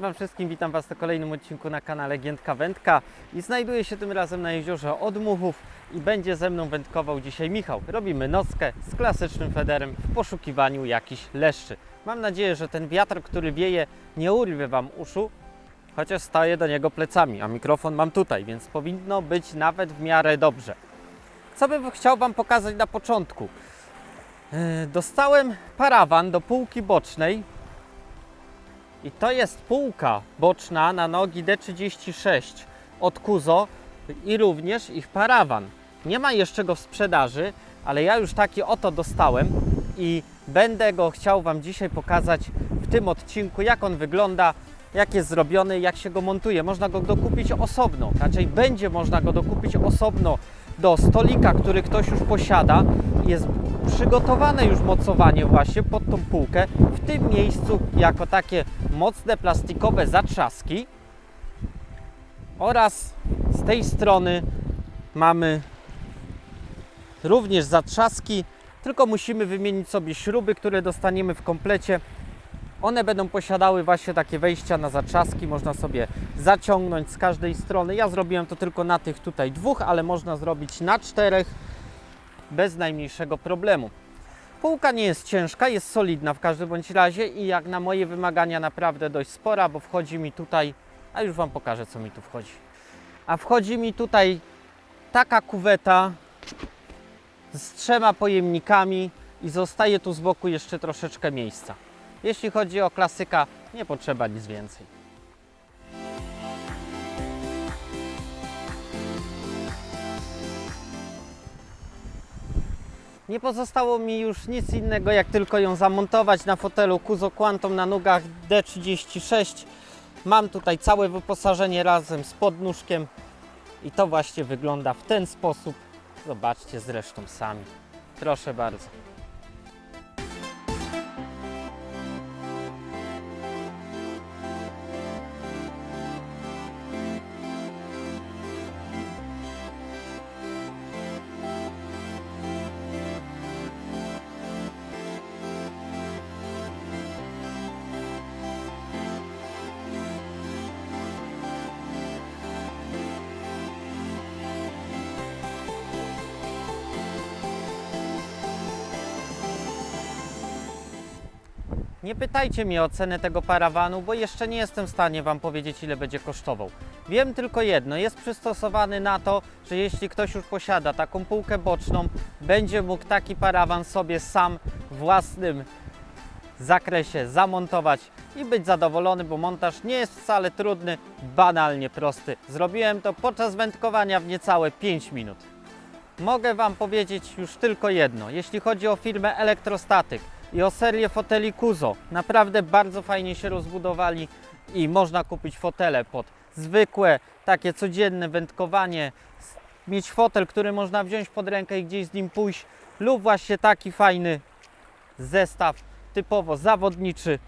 Wam wszystkim, witam Was na kolejnym odcinku na kanale Giętka Wędka i znajduję się tym razem na jeziorze Odmuchów i będzie ze mną wędkował dzisiaj Michał. Robimy nockę z klasycznym federem w poszukiwaniu jakichś leszczy. Mam nadzieję, że ten wiatr, który wieje nie urwie Wam uszu, chociaż staję do niego plecami, a mikrofon mam tutaj, więc powinno być nawet w miarę dobrze. Co bym chciał Wam pokazać na początku? Yy, Dostałem parawan do półki bocznej i to jest półka boczna na nogi D36 od Kuzo i również ich parawan. Nie ma jeszcze go w sprzedaży, ale ja już taki oto dostałem i będę go chciał Wam dzisiaj pokazać w tym odcinku, jak on wygląda, jak jest zrobiony, jak się go montuje. Można go dokupić osobno, raczej będzie można go dokupić osobno do stolika, który ktoś już posiada. Jest przygotowane już mocowanie właśnie pod tą półkę. W tym miejscu jako takie mocne plastikowe zatrzaski oraz z tej strony mamy również zatrzaski, tylko musimy wymienić sobie śruby, które dostaniemy w komplecie. One będą posiadały właśnie takie wejścia na zatrzaski, można sobie zaciągnąć z każdej strony. Ja zrobiłem to tylko na tych tutaj dwóch, ale można zrobić na czterech bez najmniejszego problemu. Półka nie jest ciężka, jest solidna w każdym bądź razie i jak na moje wymagania naprawdę dość spora, bo wchodzi mi tutaj, a już Wam pokażę co mi tu wchodzi. A wchodzi mi tutaj taka kuweta z trzema pojemnikami i zostaje tu z boku jeszcze troszeczkę miejsca. Jeśli chodzi o klasyka, nie potrzeba nic więcej. Nie pozostało mi już nic innego, jak tylko ją zamontować na fotelu Kuzo Quantum na nogach D36. Mam tutaj całe wyposażenie razem z podnóżkiem i to właśnie wygląda w ten sposób. Zobaczcie zresztą sami. Proszę bardzo. Nie pytajcie mnie o cenę tego parawanu, bo jeszcze nie jestem w stanie Wam powiedzieć, ile będzie kosztował. Wiem tylko jedno, jest przystosowany na to, że jeśli ktoś już posiada taką półkę boczną, będzie mógł taki parawan sobie sam własnym zakresie zamontować i być zadowolony, bo montaż nie jest wcale trudny, banalnie prosty. Zrobiłem to podczas wędkowania w niecałe 5 minut. Mogę Wam powiedzieć już tylko jedno. Jeśli chodzi o firmę Elektrostatyk i o serię foteli Kuzo, naprawdę bardzo fajnie się rozbudowali i można kupić fotele pod zwykłe, takie codzienne wędkowanie, mieć fotel, który można wziąć pod rękę i gdzieś z nim pójść, lub właśnie taki fajny zestaw typowo zawodniczy,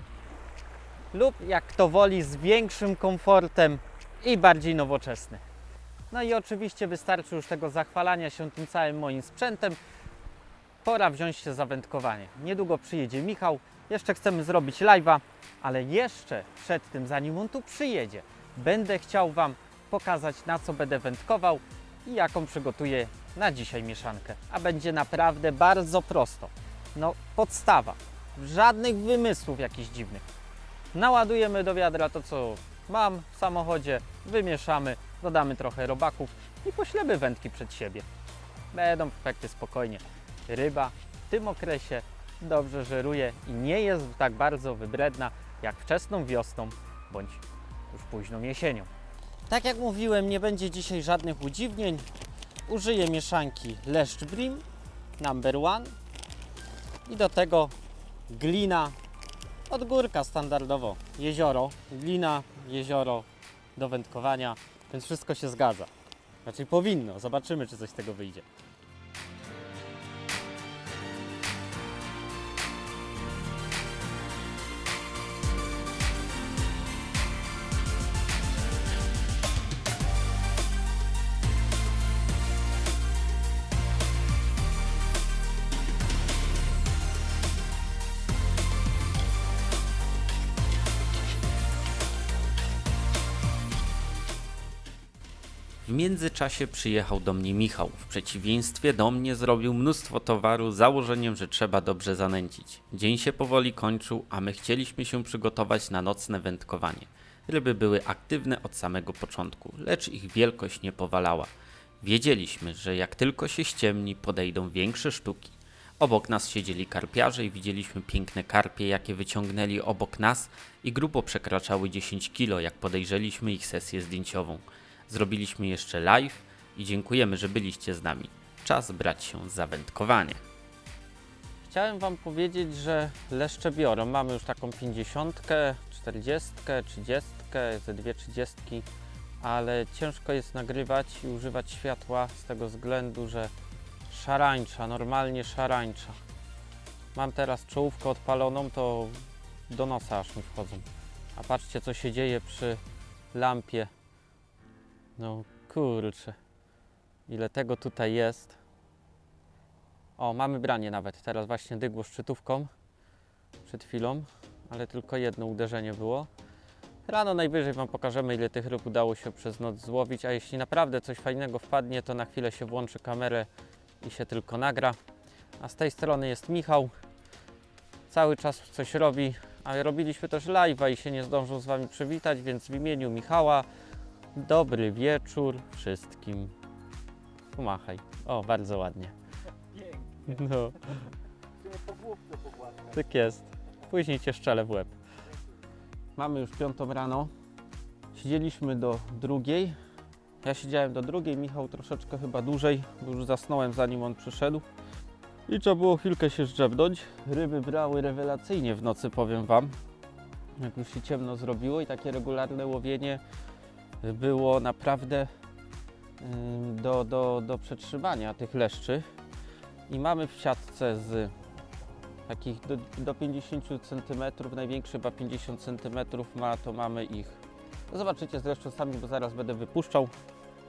lub jak kto woli z większym komfortem i bardziej nowoczesny. No i oczywiście wystarczy już tego zachwalania się tym całym moim sprzętem. Pora wziąć się za wędkowanie. Niedługo przyjedzie Michał. Jeszcze chcemy zrobić live'a, ale jeszcze przed tym, zanim on tu przyjedzie, będę chciał Wam pokazać, na co będę wędkował i jaką przygotuję na dzisiaj mieszankę. A będzie naprawdę bardzo prosto. No, podstawa. Żadnych wymysłów jakichś dziwnych. Naładujemy do wiadra to, co mam w samochodzie, wymieszamy, dodamy trochę robaków i poślemy wędki przed siebie. Będą efekty spokojnie. Ryba w tym okresie dobrze żeruje i nie jest tak bardzo wybredna jak wczesną wiosną bądź już późną jesienią. Tak jak mówiłem, nie będzie dzisiaj żadnych udziwnień. Użyję mieszanki leszcz brim number one i do tego glina od górka standardowo jezioro, glina, jezioro do wędkowania, więc wszystko się zgadza. Znaczy powinno, zobaczymy czy coś z tego wyjdzie. Międzyczasie przyjechał do mnie Michał. W przeciwieństwie do mnie zrobił mnóstwo towaru z założeniem, że trzeba dobrze zanęcić. Dzień się powoli kończył, a my chcieliśmy się przygotować na nocne wędkowanie. Ryby były aktywne od samego początku, lecz ich wielkość nie powalała. Wiedzieliśmy, że jak tylko się ściemni, podejdą większe sztuki. Obok nas siedzieli karpiarze i widzieliśmy piękne karpie, jakie wyciągnęli obok nas i grubo przekraczały 10 kilo, jak podejrzeliśmy ich sesję zdjęciową. Zrobiliśmy jeszcze live i dziękujemy, że byliście z nami. Czas brać się za wędkowanie. Chciałem Wam powiedzieć, że leszcze biorą. Mamy już taką 50, 40, 30, ze dwie 30, ale ciężko jest nagrywać i używać światła z tego względu, że szarańcza, normalnie szarańcza. Mam teraz czołówkę odpaloną, to do nosa aż mi wchodzą. A patrzcie, co się dzieje przy lampie. No kurczę, ile tego tutaj jest. O, mamy branie nawet. Teraz właśnie dygło szczytówką przed chwilą, ale tylko jedno uderzenie było. Rano najwyżej Wam pokażemy, ile tych ryb udało się przez noc złowić, a jeśli naprawdę coś fajnego wpadnie, to na chwilę się włączy kamerę i się tylko nagra. A z tej strony jest Michał. Cały czas coś robi, a robiliśmy też live'a i się nie zdążył z Wami przywitać, więc w imieniu Michała dobry wieczór wszystkim. Pomachaj. O, bardzo ładnie. No. Tak jest. Później cię szczelę w łeb. Mamy już piątą rano. Siedzieliśmy do drugiej. Ja siedziałem do drugiej, Michał troszeczkę chyba dłużej, bo już zasnąłem zanim on przyszedł. I trzeba było chwilkę się zdrzemnąć. Ryby brały rewelacyjnie w nocy, powiem Wam. Jak już się ciemno zrobiło i takie regularne łowienie było naprawdę do, do, do przetrzymania tych leszczy i mamy w siatce z takich do, do 50 cm, największy chyba 50 cm ma, to mamy ich. No zobaczycie zresztą sami, bo zaraz będę wypuszczał.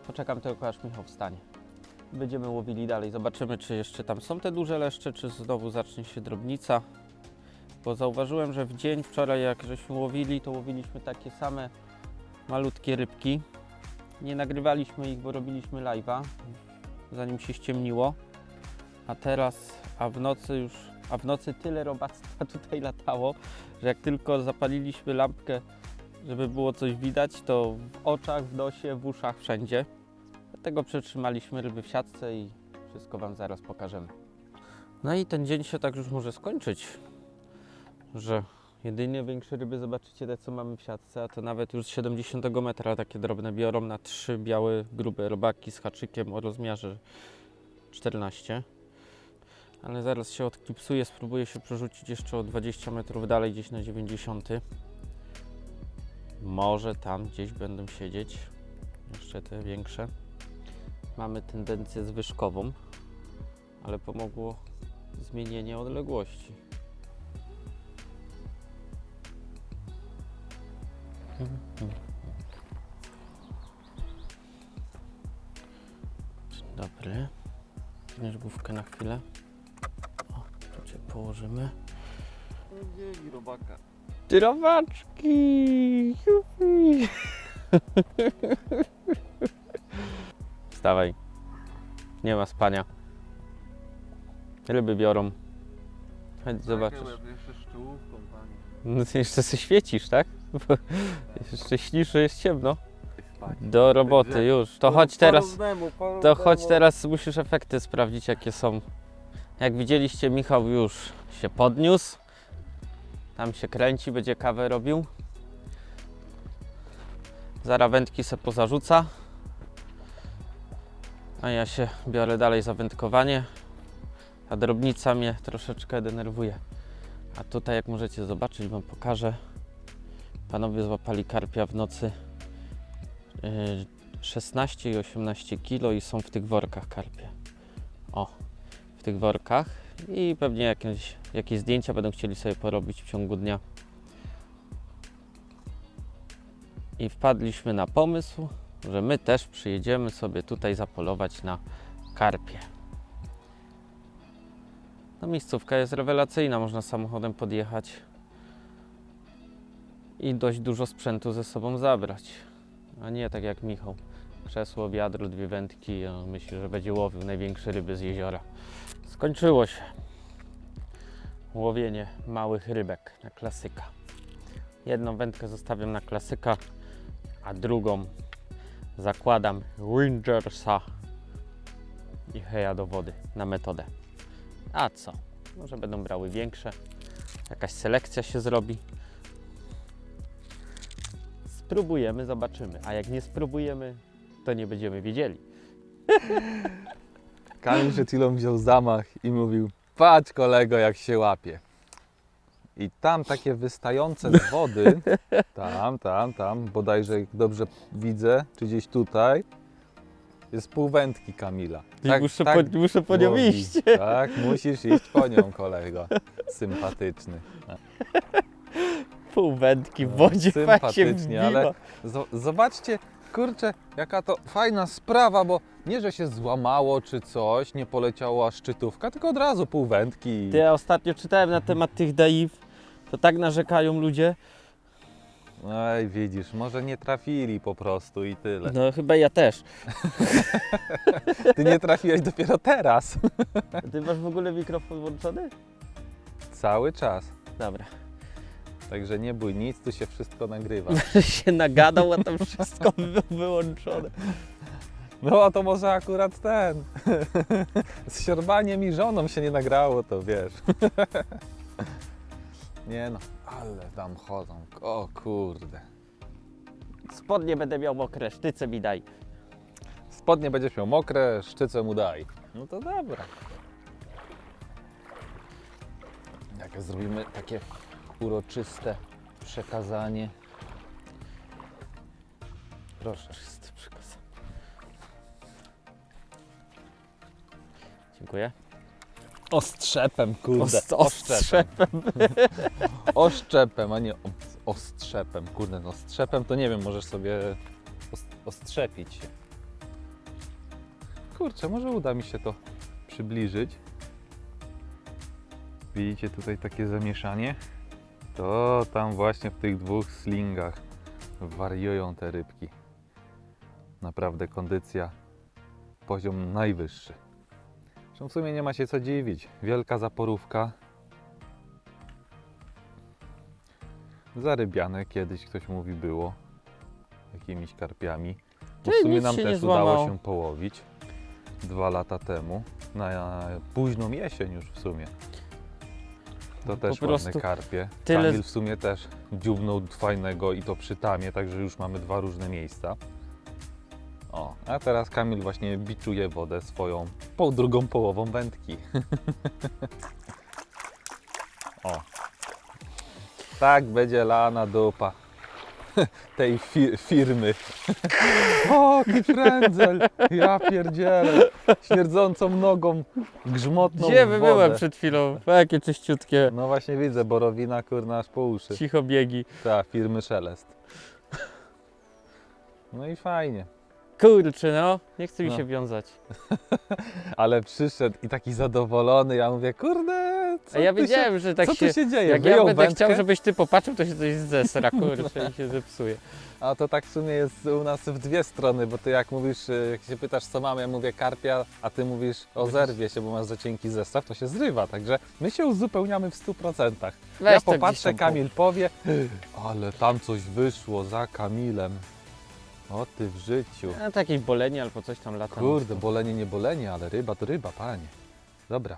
Poczekam tylko aż Michał wstanie. Będziemy łowili dalej, zobaczymy czy jeszcze tam są te duże leszcze, czy znowu zacznie się drobnica. Bo zauważyłem, że w dzień wczoraj jak żeśmy łowili, to łowiliśmy takie same malutkie rybki. Nie nagrywaliśmy ich, bo robiliśmy live'a, zanim się ściemniło a teraz, a w nocy już, a w nocy tyle robactwa tutaj latało, że jak tylko zapaliliśmy lampkę, żeby było coś widać, to w oczach, w nosie, w uszach, wszędzie. Dlatego przetrzymaliśmy ryby w siatce i wszystko Wam zaraz pokażemy. No i ten dzień się tak już może skończyć, że jedynie większe ryby zobaczycie te, co mamy w siatce, a to nawet już z 70 metra takie drobne biorą na trzy białe, grube robaki z haczykiem o rozmiarze 14 ale zaraz się odklipsuję, spróbuję się przerzucić jeszcze o 20 metrów dalej, gdzieś na 90. Może tam gdzieś będą siedzieć, jeszcze te większe. Mamy tendencję zwyżkową, ale pomogło zmienienie odległości. Dzień dobry. Podnieś główkę na chwilę. Tu cię położymy. Dzień robaka. Ty robaczki! Jupi. Wstawaj. Nie ma spania. Ryby biorą. Chodź zobaczysz. Jeszcze szczółką, panie. No ty jeszcze się świecisz, tak? Jeszcze śnisz, że jest ciemno. Do roboty już. To chodź teraz. To chodź teraz, musisz efekty sprawdzić jakie są. Jak widzieliście, Michał już się podniósł. Tam się kręci, będzie kawę robił. Zaraz wędki se pozarzuca. A ja się biorę dalej za wędkowanie. A drobnica mnie troszeczkę denerwuje. A tutaj, jak możecie zobaczyć, Wam pokażę. Panowie złapali karpia w nocy. Yy, 16 i 18 kg i są w tych workach karpie. O, w tych workach i pewnie jakieś, jakieś zdjęcia będą chcieli sobie porobić w ciągu dnia. I wpadliśmy na pomysł, że my też przyjedziemy sobie tutaj zapolować na karpie. No miejscówka jest rewelacyjna, można samochodem podjechać i dość dużo sprzętu ze sobą zabrać. A nie tak jak Michał Krzesło, wiadro, dwie wędki. Myślę, że będzie łowił największe ryby z jeziora. Skończyło się. Łowienie małych rybek na klasyka. Jedną wędkę zostawiam na klasyka, a drugą zakładam Rangersa i heja do wody na metodę. A co? Może będą brały większe. Jakaś selekcja się zrobi. Spróbujemy, zobaczymy. A jak nie spróbujemy, to nie będziemy wiedzieli. Kamil przed chwilą wziął zamach i mówił patrz kolego jak się łapie. I tam takie wystające z wody, tam, tam, tam, bodajże jak dobrze widzę, czy gdzieś tutaj, jest pół wędki Kamila. I muszę, po, muszę po nią łowi. iść. Tak, musisz iść po nią kolego. Sympatyczny. Pół wędki w wodzie fajnie No, Sympatycznie, ale zo- zobaczcie, kurczę, jaka to fajna sprawa, bo nie, że się złamało czy coś, nie poleciała szczytówka, tylko od razu pół wędki. i- Ty, ja ostatnio czytałem na temat tych daiw, to tak narzekają ludzie. Ej, widzisz, może nie trafili po prostu i tyle. No chyba ja też. Ty nie trafiłeś dopiero teraz. Ty masz w ogóle mikrofon włączony? Cały czas. Dobra. Także nie bój nic, tu się wszystko nagrywa. się nagadał, a tam wszystko było wyłączone. No a to może akurat ten. Z siorbaniem i żoną się nie nagrało, to wiesz. Nie no, ale tam chodzą. O kurde. Spodnie będę miał mokre, sztyce mi daj. Spodnie będziesz miał mokre, szczyce mu daj. No to dobra. Jak zrobimy takie uroczyste przekazanie. Proszę. Czysty przykaz. Dziękuję. Ostrzepem, kurde. Ost- ostrzepem. Oszczepem, a nie ostrzepem. Kurde, no ostrzepem to nie wiem, możesz sobie os- ostrzepić się. Kurczę, może uda mi się to przybliżyć. Widzicie tutaj takie zamieszanie? To tam właśnie w tych dwóch slingach wariują te rybki. Naprawdę kondycja, poziom najwyższy. Zresztą w sumie nie ma się co dziwić. Wielka zaporówka, Zarybiane kiedyś ktoś mówi było jakimiś karpiami. Bo w sumie nam też udało się połowić dwa lata temu. Na późną jesień już w sumie. To też ładne prostu karpie. tyle- Kamil w sumie też dziubnął fajnego i to przy tamie, także już mamy dwa różne miejsca. O, a teraz Kamil właśnie biczuje wodę swoją po drugą połową wędki. o. Tak będzie lana dupa tej fi- firmy. O, jaki frędzel! Ja pierdzielę! Śmierdzącą nogą, grzmotną Gdzie wodę. byłem przed chwilą? O, Jakie czyściutkie No właśnie widzę, borowina kurna aż po uszy. cichobiegi. Ta, firmy Szelest. No i fajnie. Kurczę no, nie chce mi No. się wiązać. Ale przyszedł i taki zadowolony, ja mówię, kurde, co A ja tu wiedziałem, się, że tak co się... tu się dzieje? Jak ja Wyjął będę wędkę, chciał, żebyś ty popatrzył, to się coś zesra, kurczę, i się zepsuje. A to tak w sumie jest u nas w dwie strony, bo ty jak mówisz, y, jak się pytasz co mamy, ja mówię karpia, a ty mówisz o zerwie się, bo masz za cienki zestaw, to się zrywa, także my się uzupełniamy w 100%. Weź ja to gdzieś popatrzę, tam Kamil powie, ale tam coś wyszło za Kamilem. O ty w życiu. A to jakieś bolenie albo coś tam lata. Kurde, bolenie nie bolenie, ale ryba to ryba, panie. Dobra.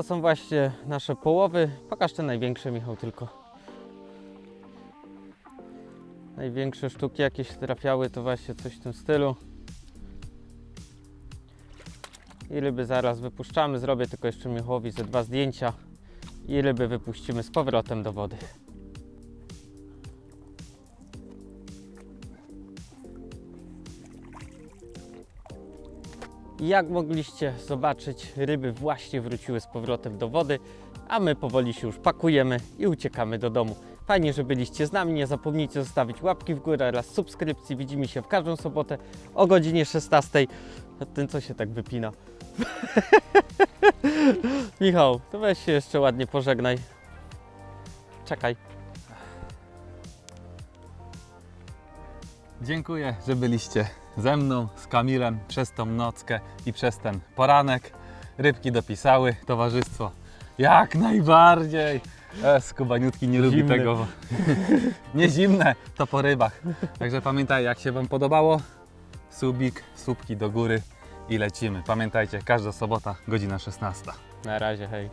To są właśnie nasze połowy. Pokaż te największe, Michał, tylko. Największe sztuki jakieś trafiały, to właśnie coś w tym stylu. I ryby zaraz wypuszczamy. Zrobię tylko jeszcze Michałowi ze dwa zdjęcia. I ryby wypuścimy z powrotem do wody. Jak mogliście zobaczyć, ryby właśnie wróciły z powrotem do wody, a my powoli się już pakujemy i uciekamy do domu. Fajnie, że byliście z nami. Nie zapomnijcie zostawić łapki w górę oraz subskrypcji. Widzimy się w każdą sobotę o godzinie 16. A ten co się tak wypina? Michał, to weź się jeszcze ładnie pożegnaj. Czekaj. Dziękuję, że byliście ze mną, z Kamilem przez tą nockę i przez ten poranek. Rybki dopisały, towarzystwo jak najbardziej. E, skubaniutki nie lubi Zimny. tego. nie zimne, to po rybach. Także pamiętaj, jak się Wam podobało, subik, słupki do góry i lecimy. Pamiętajcie, każda sobota, godzina 16. Na razie, hej.